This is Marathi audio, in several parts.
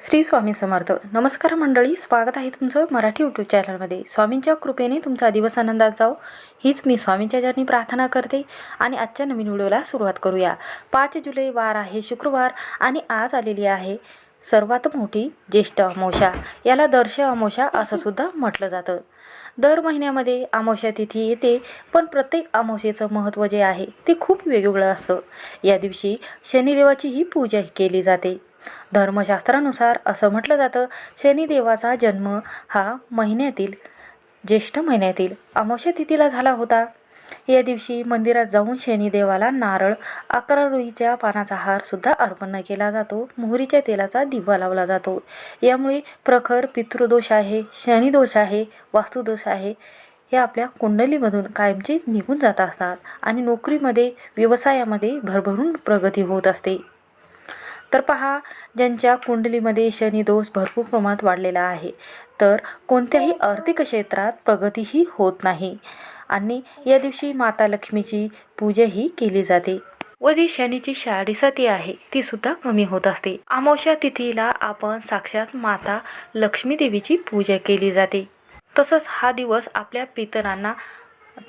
श्री स्वामी समर्थ. नमस्कार मंडळी स्वागत आहे तुमचं मराठी यूट्यूब चॅनलमध्ये स्वामींच्या कृपेने तुमचा दिवस आनंदात जाओ हीच मी स्वामींच्या जनी प्रार्थना करते आणि आजच्या नवीन व्हिडिओला सुरुवात करूया. पाच जुलै वार आहे शुक्रवार आणि आज आलेली आहे सर्वात मोठी ज्येष्ठ अमावस्या. याला दर्श अमावस्या असंसुद्धा म्हटलं जातं. दर महिन्यामध्ये अमावस्या तिथी येते पण प्रत्येक अमावस्येचं महत्त्व जे आहे ते खूप वेगवेगळं असतं. या दिवशी शनिदेवाचीही पूजा केली जाते. धर्मशास्त्रानुसार असं म्हटलं जातं शनिदेवाचा जन्म हा महिन्यातील ज्येष्ठ महिन्यातील अमावस्या तिथीला झाला होता. या दिवशी मंदिरात जाऊन शनिदेवाला नारळ अकरा रुईच्या पानाचा हार सुद्धा अर्पण केला जातो मोहरीच्या तेलाचा दिवा लावला जातो. यामुळे प्रखर पितृदोष आहे शनिदोष आहे वास्तुदोष आहे हे आपल्या कुंडलीमधून कायमचे निघून जात असतात आणि नोकरीमध्ये व्यवसायामध्ये भरभरून प्रगती होत असते. तर पहा ज्यांच्या कुंडलीमध्ये शनिदोष भरपूर प्रमाणात वाढलेला आहे तर कोणत्याही आर्थिक क्षेत्रात प्रगतीही होत नाही. आणि या दिवशी माता लक्ष्मीची पूजाही केली जाते. व जी शनीची साडेसाती आहे ती सुद्धा कमी होत असते. अमावस्या तिथीला आपण साक्षात माता लक्ष्मी देवीची पूजा केली जाते. तसंच हा दिवस आपल्या पितरांना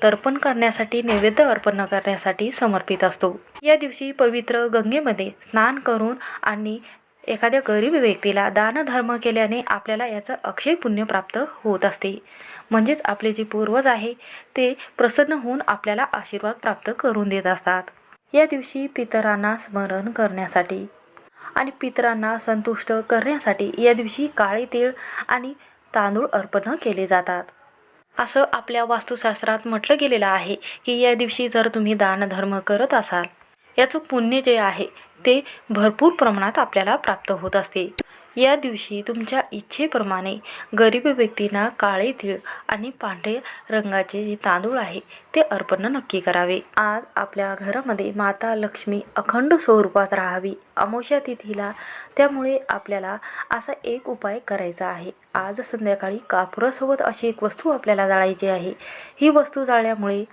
तर्पण करण्यासाठी नैवेद्य अर्पण करण्यासाठी समर्पित असतो. या दिवशी पवित्र गंगेमध्ये स्नान करून आणि एखाद्या गरीब व्यक्तीला दानधर्म केल्याने आपल्याला याचं अक्षय पुण्य प्राप्त होत असते. म्हणजेच आपले जे पूर्वज आहे ते प्रसन्न होऊन आपल्याला आशीर्वाद प्राप्त करून देत असतात. या दिवशी पितरांना स्मरण करण्यासाठी आणि पितरांना संतुष्ट करण्यासाठी या दिवशी काळे तीळ आणि तांदूळ अर्पण केले जातात. असं आपल्या वास्तुशास्त्रात म्हटलं गेलेलं आहे की या दिवशी जर तुम्ही दानधर्म करत असाल याचं पुण्य जे आहे ते भरपूर प्रमाणात आपल्याला प्राप्त होत असते. या दिवशी तुमच्या इच्छेप्रमाणे गरीब व्यक्तींना काळे तीळ आणि पांढरे रंगाचे जे तांदूळ आहे ते अर्पण नक्की करावे. आज आपल्या घरामध्ये माता लक्ष्मी अखंड स्वरूपात राहावी अमोशा तिथीला त्यामुळे आपल्याला असा एक उपाय करायचा आहे. आज संध्याकाळी कापुरासोबत अशी एक वस्तू आपल्याला जाळायची आहे. ही वस्तू जाळल्यामुळे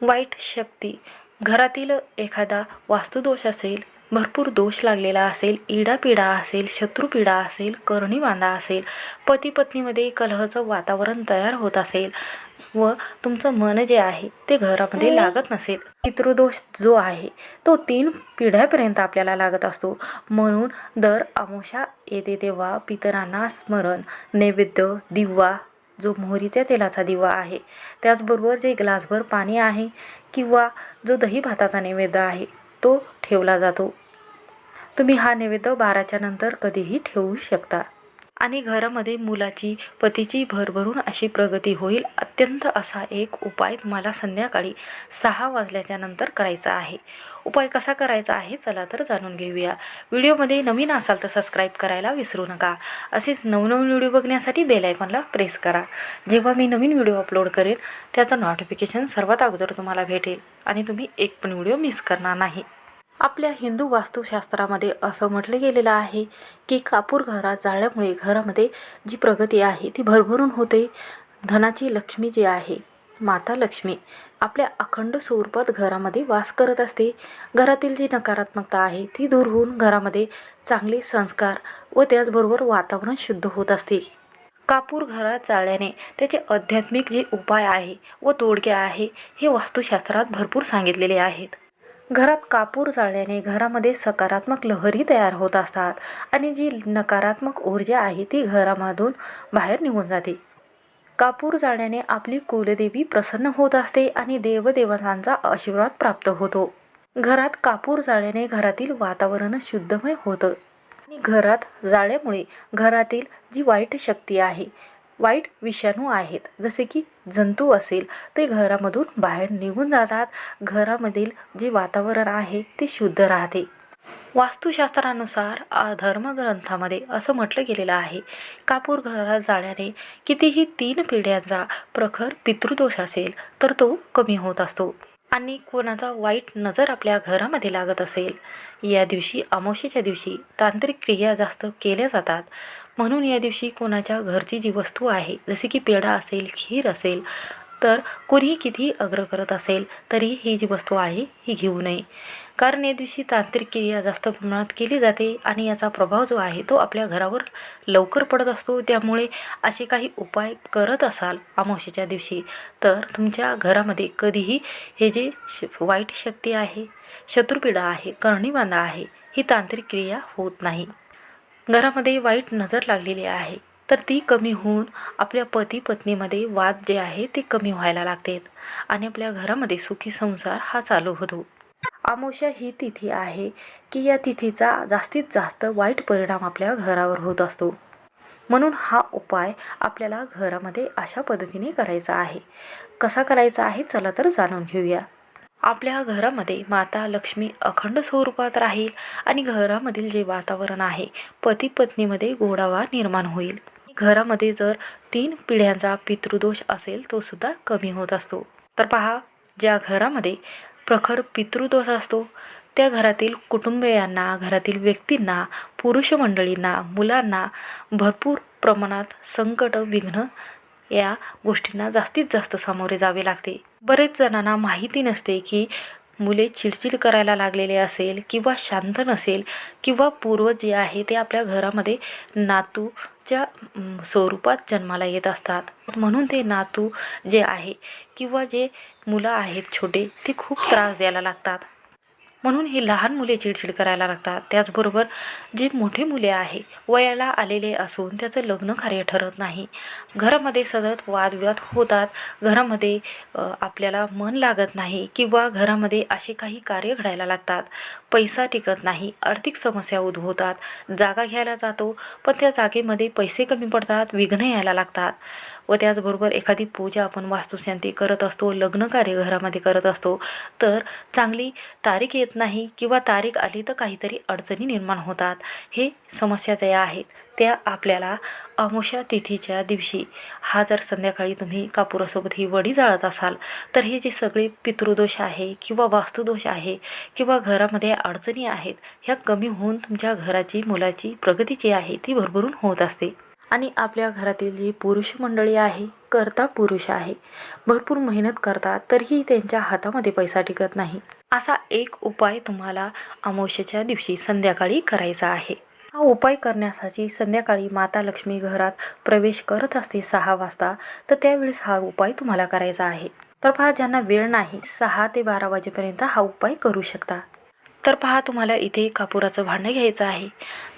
वाईट शक्ती घरातील एखादा वास्तुदोष असेल भरपूर दोष लागलेला असेल इडापिडा असेल शत्रुपीडा असेल करणीबांधा असेल पती पत्नीमध्ये कलहचं वातावरण तयार होत असेल व तुमचं मन जे आहे ते घरामध्ये लागत नसेल. पितृदोष जो आहे तो तीन पिढ्यापर्यंत आपल्याला लागत असतो. म्हणून दर अमावस्या येते तेव्हा पितरांना स्मरण नैवेद्य दिवा जो मोहरीच्या तेलाचा दिवा आहे त्याचबरोबर जे ग्लासभर पाणी आहे किंवा जो दही भाताचा नैवेद्य आहे तो ठेवला जातो. तुम्ही हा नैवेद्य बाराच्या नंतर कधीही ठेवू शकता. आणि घरामध्ये मुलाची पतीची भरभरून अशी प्रगती होईल अत्यंत असा एक उपाय तुम्हाला संध्याकाळी सहा वाजल्याच्या नंतर करायचा आहे. उपाय कसा करायचा आहे चला तर जाणून घेऊया. व्हिडिओमध्ये नवीन असाल तर सबस्क्राईब करायला विसरू नका. असेच नवनवीन व्हिडिओ बघण्यासाठी बेल आयकॉनला प्रेस करा. जेव्हा मी नवीन व्हिडिओ अपलोड करेन त्याचं नोटिफिकेशन सर्वात अगोदर तुम्हाला भेटेल. आणि तुम्ही एक पण व्हिडिओ मिस करणार नाही. आपल्या हिंदू वास्तुशास्त्रामध्ये असं म्हटलं गेलेलं आहे की कापूर घरात जाळल्यामुळे घरामध्ये जी प्रगती आहे ती भरभरून होते. धनाची लक्ष्मी जी आहे माता लक्ष्मी आपल्या अखंड स्वरूपात घरामध्ये वास करत असते. घरातील जी नकारात्मकता आहे ती दूर होऊन घरामध्ये चांगले संस्कार व त्याचबरोबर वातावरण शुद्ध होत असते. कापूर घरात जाळल्याने त्याचे आध्यात्मिक जे उपाय आहे व तोडगे आहे हे वास्तुशास्त्रात भरपूर सांगितलेले आहेत. घरात कापूर जाळल्याने घरामध्ये सकारात्मक लहरी तयार होत असतात आणि जी नकारात्मक ऊर्जा आहे ती घरामधून बाहेर निघून जाते. कापूर जाळल्याने आपली कुलदेवी प्रसन्न होत असते आणि देवदेवतांचा आशीर्वाद प्राप्त होतो. घरात कापूर जाळल्याने घरातील वातावरण शुद्धमय होतं. आणि घरात जाळ्यामुळे घरातील जी वाईट शक्ती आहे वाईट विषाणू आहेत. जसे की जंतू असेल ते घरामधून बाहेर निघून जातात. घरामधील जे वातावरण आहे ते शुद्ध राहते. वास्तुशास्त्रानुसार धर्मग्रंथामध्ये असं म्हटलं गेलेलं आहे. कापूर घरात जाण्याने कितीही तीन पिढ्यांचा प्रखर पितृदोष असेल तर तो कमी होत असतो. आणि कोणाचा वाईट नजर आपल्या घरामध्ये लागत असेल. या दिवशी अमावस्येच्या दिवशी तांत्रिक क्रिया जास्त केल्या जातात. म्हणून या दिवशी कोणाच्या घरची जी वस्तू आहे जसे की पेढा असेल खीर असेल तर कोणीही कितीही आग्रह करत असेल तरी ही जी वस्तू आहे ही घेऊ नये. कारण या दिवशी तांत्रिक क्रिया जास्त प्रमाणात केली जाते आणि याचा प्रभाव जो आहे तो आपल्या घरावर लवकर पडत असतो. त्यामुळे असे काही उपाय करत असाल अमावस्येच्या दिवशी तर तुमच्या घरामध्ये कधीही हे जे श वाईट शक्ती आहे शत्रुपीडा आहे करणीबांधा आहे ही तांत्रिक क्रिया होत नाही. घरामध्ये वाईट नजर लागलेली आहे. तर ती कमी होऊन आपल्या पती पत्नीमध्ये वाद जे आहे ते कमी व्हायला लागतात आणि आपल्या घरामध्ये सुखी संसार हा चालू होतो. अमावस्या ही तिथी आहे की या तिथीचा जास्तीत जास्त वाईट परिणाम आपल्या घरावर होत असतो. म्हणून हा उपाय आपल्याला घरामध्ये अशा पद्धतीने करायचा आहे. कसा करायचा आहे चला तर जाणून घेऊया. आपल्या घरामध्ये माता लक्ष्मी अखंड स्वरूपात राहील आणि घरामधील जे वातावरण आहे पती पत्नीमध्ये गोडावा निर्माण होईल. घरामध्ये जर तीन पिढ्यांचा पितृदोष असेल तो सुद्धा कमी होत असतो. तर पहा ज्या घरामध्ये प्रखर पितृदोष असतो त्या घरातील कुटुंबियांना घरातील व्यक्तींना पुरुष मंडळींना मुलांना भरपूर प्रमाणात संकट विघ्न या गोष्टींना जास्तीत जास्त सामोरे जावे लागते. बरेच जणांना माहिती नसते की मुले चिडचिड करायला लागलेले असेल किंवा शांत नसेल किंवा पूर्वज जे आहे ते आपल्या घरामध्ये नातूच्या स्वरूपात जन्माला येत असतात. म्हणून ते नातू जे आहे किंवा जे मुलं आहेत छोटे ते खूप त्रास द्यायला लागतात. म्हणून ही लहान मुले चिडचिड करायला लागतात. त्याचबरोबर जे मोठे मुले आहे वयाला आलेले असून त्याचं लग्न कार्य ठरत नाही. घरामध्ये सतत वादविवाद होतात. घरामध्ये आपल्याला मन लागत नाही किंवा घरामध्ये असे काही कार्य घडायला लागतात. पैसा टिकत नाही आर्थिक समस्या उद्भवतात. जागा घ्यायला जातो पण त्या जागेमध्ये पैसे कमी पडतात विघ्न यायला लागतात. व त्याचबरोबर एखादी पूजा आपण वास्तुशांती करत असतो लग्न कार्य घरामध्ये करत असतो तर चांगली तारीख येत नाही किंवा तारीख आली तर काहीतरी अडचणी निर्माण होतात. हे समस्या ज्या आहेत. त्या आपल्याला अमोशा तिथीच्या दिवशी हा जर संध्याकाळी तुम्ही कापुरासोबत ही वडी जाळत असाल तर हे जे सगळे पितृदोष आहे किंवा वास्तुदोष आहे किंवा घरामध्ये अडचणी आहेत ह्या कमी होऊन तुमच्या घराची मुलाची प्रगती जी आहे ती भरभरून होत असते. आणि आपल्या घरातील जी पुरुष मंडळी आहे करता पुरुष आहे. भरपूर मेहनत करतात तरीही त्यांच्या हातामध्ये पैसा टिकत नाही. असा एक उपाय तुम्हाला अमावस्येच्या दिवशी संध्याकाळी करायचा आहे. हा उपाय करण्यासाठी संध्याकाळी माता लक्ष्मी घरात प्रवेश करत असते सहा वाजता तर त्यावेळेस हा उपाय तुम्हाला करायचा आहे. तर पहा ज्यांना वेळ नाही सहा ते बारा वाजेपर्यंत हा उपाय करू शकता. तर पहा तुम्हाला इथे कापुराचं भांडं घ्यायचं आहे.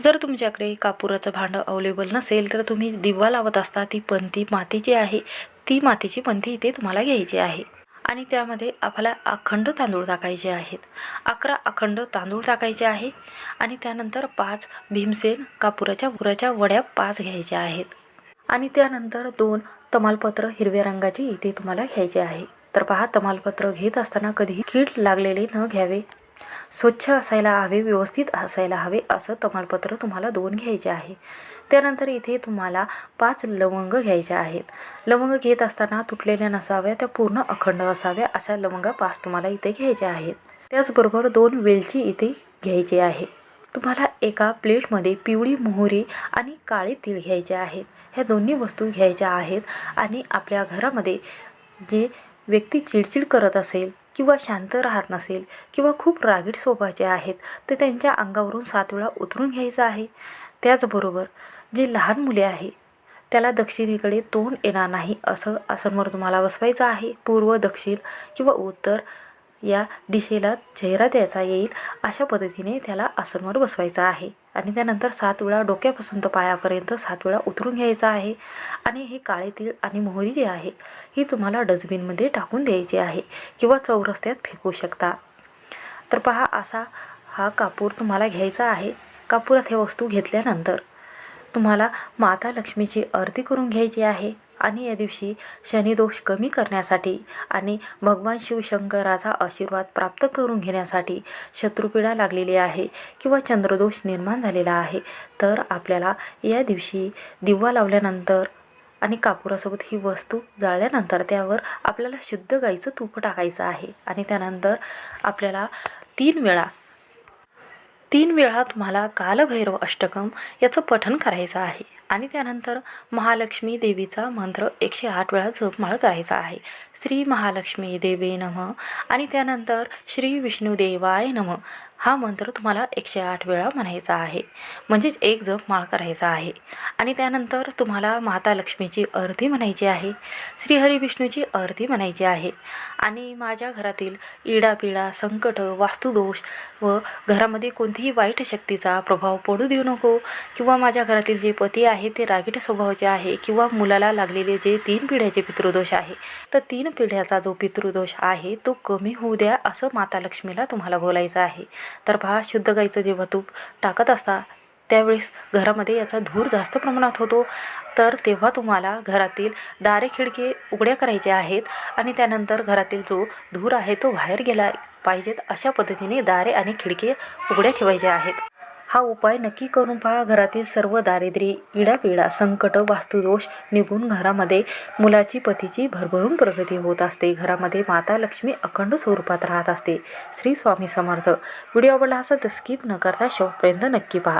जर तुमच्याकडे कापुराचं भांडं अवेलेबल नसेल तर तुम्ही दिवा लावत असता ती पंथी मातीची आहे. ती मातीची पंथी इथे तुम्हाला घ्यायची आहे. आणि त्यामध्ये आपल्याला अखंड तांदूळ टाकायचे आहेत. अकरा अखंड तांदूळ टाकायचे आहे. आणि त्यानंतर पाच भीमसेन कापुराच्या पुराच्या वड्या पाच घ्यायच्या आहेत. आणि त्यानंतर दोन तमालपत्र हिरव्या रंगाची इथे तुम्हाला घ्यायचे आहे. तर पहा तमालपत्र घेत असताना कधीही कीड लागलेले न घ्यावे. स्वच्छ असायला हवे व्यवस्थित असायला हवे असं तमालपत्र तुम्हाला दोन घ्यायचे आहे. त्यानंतर इथे तुम्हाला पाच लवंग घ्यायच्या आहेत. लवंग घेत असताना तुटलेल्या नसाव्या त्या पूर्ण अखंड असाव्या अशा लवंगा पाच तुम्हाला इथे घ्यायच्या आहेत. त्याचबरोबर दोन वेलची इथे घ्यायची आहे. तुम्हाला एका प्लेटमध्ये पिवळी मोहरी आणि काळे तीळ घ्यायचे आहेत. ह्या दोन्ही वस्तू घ्यायच्या आहेत आणि आपल्या घरामध्ये जे व्यक्ती चिडचिड करत असेल किंवा शांत राहत नसेल किंवा खूप रागीट स्वभावाचे आहेत तर त्यांच्या अंगावरून सात वेळा उतरून घ्यायचं आहे. त्याचबरोबर जे लहान मुले आहे त्याला दक्षिणेकडे तोंड येणार नाही असं आसनवर तुम्हाला बसवायचं आहे. पूर्व दक्षिण किंवा उत्तर या दिशेला चेहरा द्यायचा येईल अशा पद्धतीने त्याला आसनवर बसवायचं आहे. आणि त्यानंतर सात वेळा डोक्यापासून तर पायापर्यंत सात वेळा उतरून घ्यायचा आहे. आणि हे काळे तीळ आणि मोहरी जी आहे ही तुम्हाला डस्टबिनमध्ये टाकून द्यायची आहे किंवा चौरस्त्यात फेकू शकता. तर पहा असा हा कापूर तुम्हाला घ्यायचा आहे. कापुरात हे वस्तू घेतल्यानंतर तुम्हाला माता लक्ष्मीची आरती करून घ्यायची आहे. आणि या दिवशी शनिदोष कमी करण्यासाठी आणि भगवान शिवशंकराचा आशीर्वाद प्राप्त करून घेण्यासाठी शत्रुपीडा लागलेली आहे किंवा चंद्रदोष निर्माण झालेला आहे तर आपल्याला या दिवशी दिवा लावल्यानंतर आणि कापुरासोबत ही वस्तू जाळल्यानंतर त्यावर आपल्याला शुद्ध गाईचं तूप टाकायचं आहे आणि त्यानंतर आपल्याला तीन वेळा तीन वेळा तुम्हाला कालभैरव अष्टकम याचं पठण करायचं आहे. आणि त्यानंतर महालक्ष्मी देवीचा मंत्र एकशे आठ वेळा जपमाळ करायचा आहे. श्री महालक्ष्मी देवे नम. आणि त्यानंतर श्री विष्णुदेवाय नम. हा मंत्र तुम्हाला एकशे आठ वेळा म्हणायचा आहे. म्हणजेच एक जप माळ करायचा आहे. आणि त्यानंतर तुम्हाला माता लक्ष्मीची अर्धी म्हणायची आहे. श्रीहरी विष्णूची आरती म्हणायची आहे. आणि माझ्या घरातील इडापिडा संकट वास्तुदोष व घरामध्ये कोणतीही वाईट शक्तीचा प्रभाव पडू देऊ नको किंवा माझ्या घरातील जे पती आहे ते रागीट स्वभावाचे आहे किंवा मुलाला लागलेले जे तीन पिढ्याचे पितृदोष आहे तर तीन पिढ्याचा जो पितृदोष आहे तो कमी होऊ द्या असं माता लक्ष्मीला तुम्हाला बोलायचं आहे. तर पहा शुद्ध गाईचं जेव्हा तूप टाकत असता त्यावेळेस घरामध्ये याचा धूर जास्त प्रमाणात होतो. तर तेव्हा तुम्हाला घरातील दारे खिडके उघड्या करायचे आहेत आणि त्यानंतर घरातील जो धूर आहे तो बाहेर गेला पाहिजेत अशा पद्धतीने दारे आणि खिडके उघड्या ठेवायचे आहेत. हा उपाय नक्की करून पहा. घरातील सर्व दारिद्र्य इडापिडा संकट वास्तुदोष निघून घरामध्ये मुलाची पतीची भरभरून प्रगती होत असते. घरामध्ये माता लक्ष्मी अखंड स्वरूपात राहत असते. श्री स्वामी समर्थ. व्हिडिओ आवडला असेल तर स्किप न करता शेवटपर्यंत नक्की पहा.